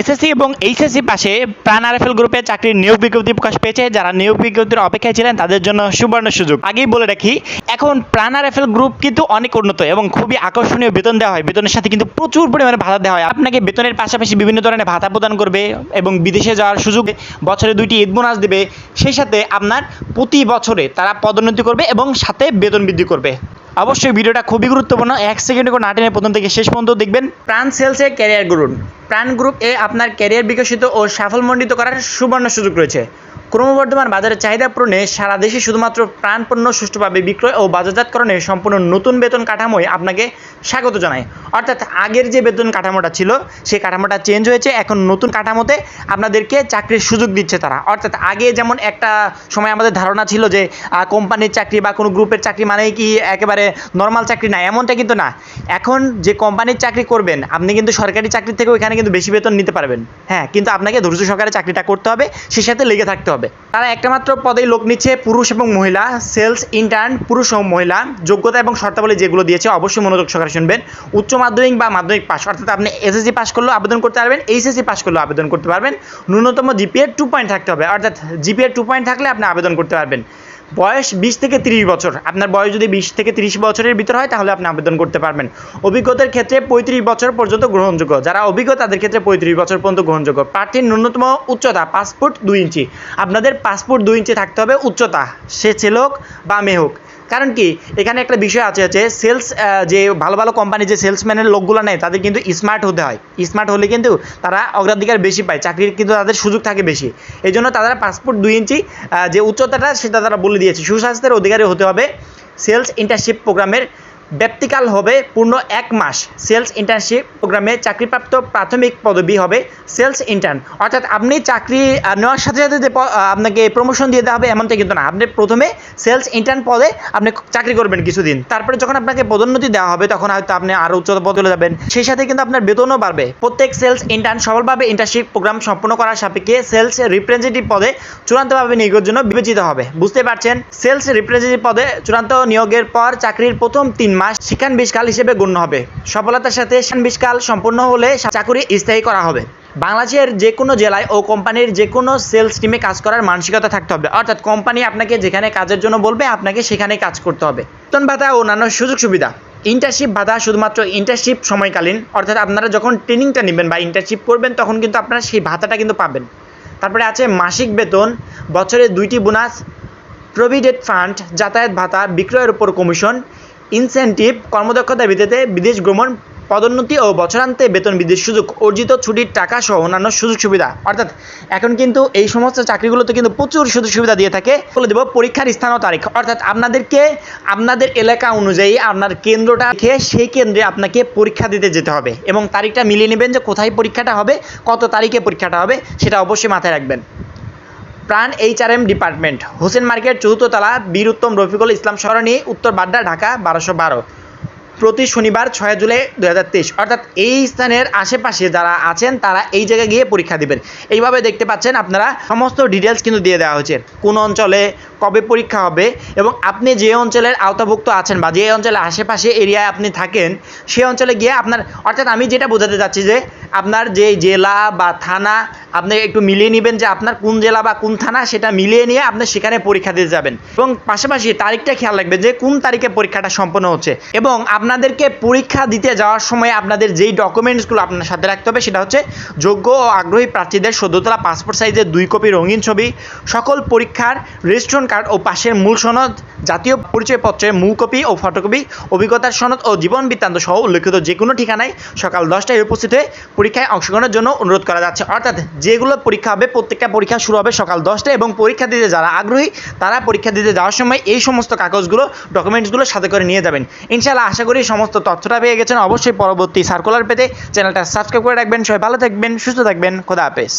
SSC এবং HSC পাশে প্রাণ আরএফএল গ্রুপে চাকরির নিয়োগ বিজ্ঞপ্তি প্রকাশ পেয়েছে। যারা নিয়োগ বিজ্ঞপ্তির অপেক্ষায় ছিলেন, তাদের জন্য সুবর্ণ সুযোগ। আগেই বলে রাখি, এখন প্রাণ আরএফএল গ্রুপ কিন্তু অনেক উন্নত এবং খুবই আকর্ষণীয় বেতন দেওয়া হয়। বেতনের সাথে কিন্তু প্রচুর পরিমাণে ভাতা দেওয়া হয়। আপনাকে বেতনের পাশাপাশি বিভিন্ন ধরনের ভাতা প্রদান করবে এবং বিদেশে যাওয়ার সুযোগ বছরে দুইটি ঈদ বোনাস দেবে। সেই সাথে আপনার প্রতি বছরে তারা পদোন্নতি করবে এবং সাথে বেতন বৃদ্ধি করবে। অবশ্যই ভিডিওটা খুবই গুরুত্বপূর্ণ। এক সেকেন্ডে করে না টেনে প্রথম থেকে শেষ পর্যন্ত দেখবেন। প্রাণ সেলসে ক্যারিয়ার গ্রুপ প্রাণ গ্রুপ এ আপনার ক্যারিয়ার বিকশিত ও সাফল্যমণ্ডিত করার সুবর্ণ সুযোগ রয়েছে। ক্রমবর্ধমান বাজারের চাহিদা পূরণে সারা দেশে শুধুমাত্র প্রাণপণ্য সুষ্ঠুভাবে বিক্রয় ও বাজারজাতকরণে সম্পূর্ণ নতুন বেতন কাঠামোয় আপনাকে স্বাগত জানায় অর্থাৎ আগের যে বেতন কাঠামোটা ছিল, সেই কাঠামোটা চেঞ্জ হয়েছে। এখন নতুন কাঠামোতে আপনাদেরকে চাকরির সুযোগ দিচ্ছে তারা। অর্থাৎ আগে যেমন একটা সময় আমাদের ধারণা ছিল যে কোম্পানির চাকরি বা কোনো গ্রুপের চাকরি মানেই কি একেবারে নর্মাল চাকরি না, এমনটা কিন্তু না। এখন যে কোম্পানির চাকরি করবেন, আপনি কিন্তু সরকারি চাকরি থেকেও এখানে কিন্তু বেশি বেতন নিতে পারবেন। হ্যাঁ কিন্তু আপনাকে ধৈর্য সহকারে চাকরিটা করতে হবে, সেই সাথে লেগে থাকতে হবে। তারা একটা মাত্র পদেই লোক নিচ্ছে, পুরুষ এবং মহিলা, সেলস, ইন্টার্ন, পুরুষ ও মহিলা। যোগ্যতা এবং শর্তাবলী যেগুলো দিয়েছে, অবশ্যই মনোযোগ সহকারে শুনবেন। উচ্চ মাধ্যমিক বা মাধ্যমিক পাস অর্থাৎ আপনি এসএসসি পাস করলেও আবেদন করতে পারবেন এইচএসসি পাস করলেও আবেদন করতে পারবেন। ন্যূনতম জিপিএ টু পয়েন্ট থাকতে হবে, অর্থাৎ জিপিএ টু পয়েন্ট থাকলে আপনি আবেদন করতে পারবেন। বয়স বিশ থেকে তিরিশ বছর। আপনার বয়স যদি বিশ থেকে তিরিশ বছরের ভিতর হয়, তাহলে আপনি আবেদন করতে পারবেন। অভিজ্ঞতার ক্ষেত্রে পঁয়ত্রিশ বছর পর্যন্ত গ্রহণযোগ্য। যারা অভিজ্ঞ, তাদের ক্ষেত্রে পঁয়ত্রিশ বছর পর্যন্ত গ্রহণযোগ্য। প্রার্থীর ন্যূনতম উচ্চতা পাসপোর্ট দুই ইঞ্চি। আপনাদের পাসপোর্ট দুই ইঞ্চি থাকতে হবে উচ্চতা। সে ছেলে হোক বা মেয়ে হোক। কারণ কি? এখানে একটা বিষয় আছে আছে সেলস যে ভালো ভালো কোম্পানি যে সেলসম্যানের লোকগুলো নেয়, তাদের কিন্তু স্মার্ট হতে হয়। স্মার্ট হলে কিন্তু তারা অগ্রাধিকার বেশি পায়, চাকরির কিন্তু তাদের সুযোগ থাকে বেশি। এই জন্য তারা পাসপোর্ট দুই ইঞ্চি যে উচ্চতাটা সেটা তারা বলে দিয়েছে। সুস্বাস্থ্যের অধিকারী হতে হবে। সেলস ইন্টার্নশিপ প্রোগ্রামের ব্যক্তিকাল হবে পূর্ণ এক মাস। সেলস ইন্টার্নশিপ প্রোগ্রামে চাকরিপ্রাপ্ত প্রাথমিক পদবি হবে সেলস ইন্টার্ন। অর্থাৎ আপনি চাকরি নেওয়ার সাথে সাথে যে আপনাকে প্রমোশন দিয়ে দেওয়া হবে এমনটা কিন্তু না। আপনি প্রথমে সেলস ইন্টার্ন পদে আপনি চাকরি করবেন কিছুদিন। তারপরে যখন আপনাকে পদোন্নতি দেওয়া হবে, তখন হয়তো আপনি আরও উচ্চতর পদ চলে যাবেন। সেই সাথে কিন্তু আপনার বেতনও বাড়বে। প্রত্যেক সেলস ইন্টার্ন সফলভাবে ইন্টার্নশিপ প্রোগ্রাম সম্পন্ন করার সাপেক্ষে সেলস রিপ্রেজেন্টেটিভ পদে চূড়ান্তভাবে নিয়োগের জন্য বিবেচিত হবে। বুঝতে পারছেন? সেলস রিপ্রেজেন্টেটিভ পদে চূড়ান্ত নিয়োগের পর চাকরির প্রথম তিন মাস শিক্ষানবিষ্কাল হিসেবে গণ্য হবে। সফলতার সাথে শিক্ষানবিষ্কাল সম্পূর্ণ হলে চাকরি স্থায়ী করা হবে। বাংলাদেশের যে কোনো জেলায় ও কোম্পানির যে কোনো সেলস টিমে কাজ করার মানসিকতা থাকতে হবে। অর্থাৎ কোম্পানি আপনাকে যেখানে কাজের জন্য বলবে, আপনাকে সেখানে কাজ করতে হবে। বেতন ভাতা ও অন্যান্য সুযোগ সুবিধা। ইন্টার্নশিপ ভাতা শুধুমাত্র ইন্টার্নশিপ সময়কালীন। অর্থাৎ আপনারা যখন ট্রেনিংটা নেবেন বা ইন্টার্নশিপ করবেন, তখন কিন্তু আপনারা সেই ভাতাটা কিন্তু পাবেন। তারপরে আছে মাসিক বেতন, বছরে দুইটি বোনাস প্রভিডেন্ট ফান্ড যাতায়াত ভাতা, বিক্রয়ের উপর কমিশন ইনসেন্টিভ কর্মদক্ষতা ভিত্তিতে বিদেশ ভ্রমণ, পদোন্নতি ও বছরান্তে বেতন বৃদ্ধির সুযোগ, অর্জিত ছুটির টাকা সহ অন্যান্য সুযোগ সুবিধা। অর্থাৎ, এখন কিন্তু এই সমস্ত চাকরিগুলোতে কিন্তু প্রচুর সুযোগ সুবিধা দিয়ে থাকে। বলে দেবো পরীক্ষার স্থান ও তারিখ। অর্থাৎ আপনাদেরকে, আপনাদের এলাকা অনুযায়ী আপনার কেন্দ্রটা রেখে সেই কেন্দ্রে আপনাকে পরীক্ষা দিতে যেতে হবে। এবং তারিখটা মিলিয়ে নেবেন যে কোথায় পরীক্ষাটা হবে, কত তারিখে পরীক্ষাটা হবে, সেটা অবশ্যই মাথায় রাখবেন। PRAN HRM department. Hossain market চতুর্থ তলা, বীর উত্তম রফিকুল ইসলাম সরণি, উত্তর বাড্ডা, ঢাকা, বারোশো বারো। প্রতি শনিবার ছয় জুলাই দু হাজার তেইশ। অর্থাৎ এই স্থানের আশেপাশে যারা আছেন, তারা এই জায়গায় গিয়ে পরীক্ষা দিবেন। এইভাবে দেখতে পাচ্ছেন আপনারা, সমস্ত ডিটেলস কিন্তু দিয়ে দেওয়া হয়েছে। কোন অঞ্চলে কবে পরীক্ষা হবে এবং আপনি যে অঞ্চলের আওতাভুক্ত আছেন বা যে অঞ্চলের আশেপাশে এরিয়ায় আপনি থাকেন সেই অঞ্চলে গিয়ে আপনার, অর্থাৎ আমি যেটা বোঝাতে চাচ্ছি যে আপনার যে জেলা বা থানা, আপনি একটু মিলিয়ে নেবেন যে আপনার কোন জেলা বা কোন থানা, সেটা মিলিয়ে নিয়ে আপনি সেখানে পরীক্ষা দিতে যাবেন। এবং পাশাপাশি তারিখটা খেয়াল রাখবেন যে কোন তারিখে পরীক্ষাটা সম্পন্ন হচ্ছে। এবং আপনাদেরকে পরীক্ষা দিতে যাওয়ার সময় আপনাদের যেই ডকুমেন্টসগুলো আপনার সাথে রাখতে হবে, সেটা হচ্ছে যোগ্য ও আগ্রহী প্রার্থীদের সদ্যতলা পাসপোর্ট সাইজের দুই কপি রঙিন ছবি, সকল পরীক্ষার রেজিস্ট্রেশন কার্ড ও পাশের মূল সনদ, জাতীয় পরিচয়পত্রের মূল কপি ও ফটোকপি, অভিজ্ঞতার সনদ ও জীবন বৃত্তান্ত সহ উল্লেখিত যে কোনো ঠিকানায় সকাল দশটায় উপস্থিত হয়ে পরীক্ষায় অংশগ্রহণের জন্য অনুরোধ করা যাচ্ছে। অর্থাৎ যেগুলো পরীক্ষা হবে, প্রত্যেকটা পরীক্ষা শুরু হবে সকাল দশটায় এবং পরীক্ষা দিতে যারা আগ্রহী, তারা পরীক্ষা দিতে যাওয়ার সময় এই সমস্ত কাগজগুলো, ডকুমেন্টসগুলো সাথে করে নিয়ে যাবেন। ইনশাআল্লাহ আশা করি সমস্ত তথ্যটা পেয়ে গেছেন। অবশ্যই পরবর্তী সার্কুলার পেতে চ্যানেলটা সাবস্ক্রাইব করে রাখবেন। সবাই ভালো থাকবেন, সুস্থ থাকবেন। খোদা হাফেজ।